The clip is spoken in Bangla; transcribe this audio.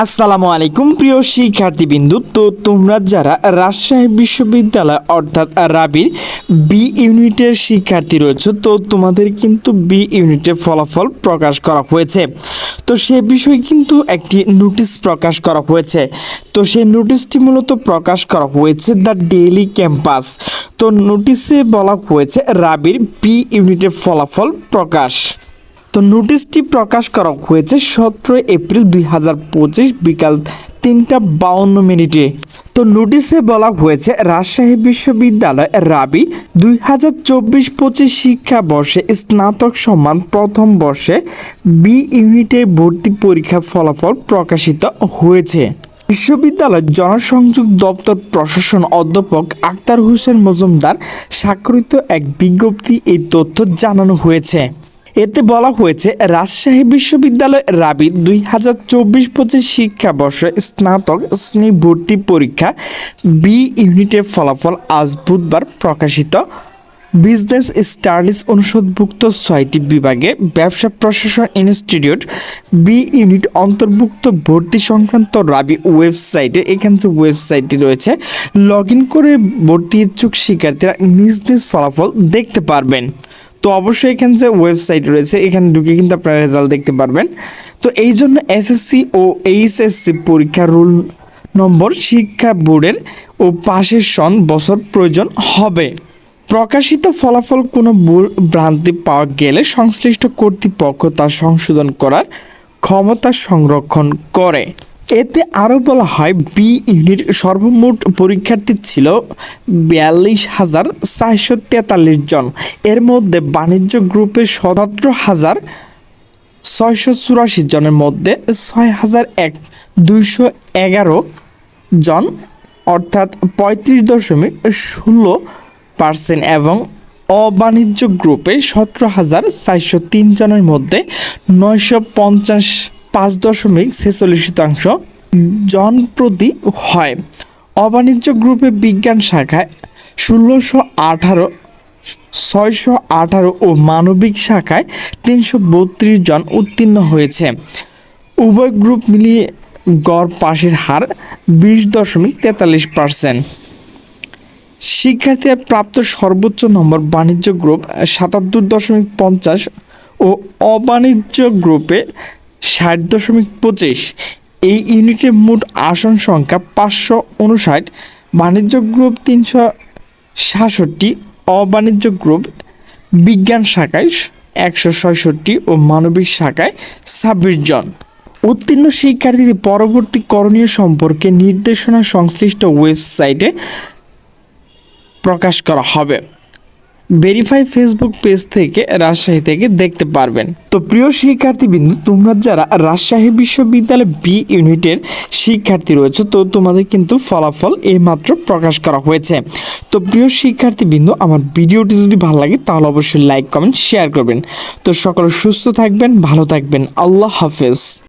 আসসালামু আলাইকুম, প্রিয় শিক্ষার্থীবৃন্দু। তো তোমরা যারা রাজশাহী বিশ্ববিদ্যালয় অর্থাৎ রাবির বি ইউনিটের শিক্ষার্থী রয়েছে, তো তোমাদের কিন্তু বি ইউনিটের ফলাফল প্রকাশ করা হয়েছে। তো সে বিষয়ে কিন্তু একটি নোটিশ প্রকাশ করা হয়েছে। তো সেই নোটিশটি মূলত প্রকাশ করা হয়েছে দ্য ডেইলি ক্যাম্পাস। তো নোটিশে বলা হয়েছে রাবির বি ইউনিটের ফলাফল প্রকাশ। তো নোটিশটি প্রকাশ করা হয়েছে সতেরো এপ্রিল দুই হাজার পঁচিশ বিকাল তিনটা বাউন্ন মিনিটে। তো নোটিশে বলা হয়েছে, রাজশাহী বিশ্ববিদ্যালয় রাবি দুই হাজার চব্বিশ পঁচিশ শিক্ষাবর্ষে স্নাতক সম্মান প্রথম বর্ষে বি ইউনিটের ভর্তি পরীক্ষার ফলাফল প্রকাশিত হয়েছে। বিশ্ববিদ্যালয় জনসংযোগ দপ্তর প্রশাসন অধ্যাপক আক্তার হোসেন মজুমদার স্বাক্ষরিত এক বিজ্ঞপ্তি এই তথ্য জানানো হয়েছে। এতে বলা হয়েছে, রাজশাহী বিশ্ববিদ্যালয় রাবি দুই হাজার চব্বিশ পঁচিশ শিক্ষাবর্ষে স্নাতক শ্রেণি ভর্তি পরীক্ষা বি ইউনিটের ফলাফল আজ বুধবার প্রকাশিত। বিজনেস স্টাডিজ অনুষদভুক্ত ছয়টি বিভাগে ব্যবসা প্রশাসন ইনস্টিটিউট, বি ইউনিট অন্তর্ভুক্ত ভর্তি সংক্রান্ত রাবি ওয়েবসাইটে, এখান যে ওয়েবসাইটটি রয়েছে, লগ ইন করে ভর্তি ইচ্ছুক শিক্ষার্থীরা নিজ নিজ ফলাফল দেখতে পারবেন। তো অবশ্যই এখানে যে ওয়েবসাইট রয়েছে, এখানে ঢুকে কিন্তু আপনারা রেজাল্ট দেখতে পারবেন। তো এই জন্য এসএসসি ও এইচএসসি পরীক্ষার রুল নম্বর শিক্ষা বোর্ডের ও পাশের সন বছর প্রয়োজন হবে। প্রকাশিত ফলাফল কোনো ভ্রান্তি পাওয়া গেলে সংশ্লিষ্ট কর্তৃপক্ষ তা সংশোধন করার ক্ষমতা সংরক্ষণ করে। এতে আরও বলা হয় বি ইউনিট সর্বমোট পরীক্ষার্থী ছিল বিয়াল্লিশ হাজার চারশো তেতাল্লিশ জন। এর মধ্যে বাণিজ্য গ্রুপের সতেরো হাজার ছয়শো চুরাশি জনের মধ্যে ছয় হাজার এক দুইশো এগারো জন, অর্থাৎ পঁয়ত্রিশ দশমিক ষোলো পার্সেন্ট এবং অবাণিজ্য গ্রুপে সতেরো হাজার চারশো তিন জনের মধ্যে নয়শো পঞ্চাশ পাঁচ দশমিক ছেচল্লিশ শতাংশ জন প্রতি হয়। অবাণিজ্য গ্রুপে বিজ্ঞান শাখায় ষোলোশো আঠারো, ছয়শো আঠারো ও মানবিক শাখায় তিনশো বত্রিশ জন উত্তীর্ণ হয়েছে। উভয় গ্রুপ মিলিয়ে গড় পাশের হার বিশ দশমিক তেতাল্লিশ পার্সেন্ট। শিক্ষার্থীরা প্রাপ্ত সর্বোচ্চ নম্বর বাণিজ্য গ্রুপ সাতাত্তর দশমিক পঞ্চাশ ও অবাণিজ্য গ্রুপে ষাট দশমিক পঁচিশ। এই ইউনিটের মোট আসন সংখ্যা পাঁচশো উনষাট, বাণিজ্য গ্রুপ তিনশো সাতষট্টি, অবাণিজ্য গ্রুপ বিজ্ঞান শাখায় একশো ছয়ষট্টি ও মানবিক শাখায় ছাব্বিশ জন। উত্তীর্ণ শিক্ষার্থীদের পরবর্তী করণীয় সম্পর্কে নির্দেশনা সংশ্লিষ্ট ওয়েবসাইটে প্রকাশ করা হবে। ভেরিফাই ফেসবুক পেজ থেকে রাজশাহী থেকে দেখতে পারবেন। তো প্রিয় শিক্ষার্থীবৃন্দু, তোমরা যারা রাজশাহী বিশ্ববিদ্যালয় বি ইউনিটের শিক্ষার্থী রয়েছে, তো তোমাদের কিন্তু ফলাফল এইমাত্র প্রকাশ করা হয়েছে। তো প্রিয় শিক্ষার্থীবৃন্দু, আমার ভিডিওটি যদি ভালো লাগে, তাহলে অবশ্যই লাইক কমেন্ট শেয়ার করবেন। তো সকলে সুস্থ থাকবেন, ভালো থাকবেন, আল্লাহ হাফেজ।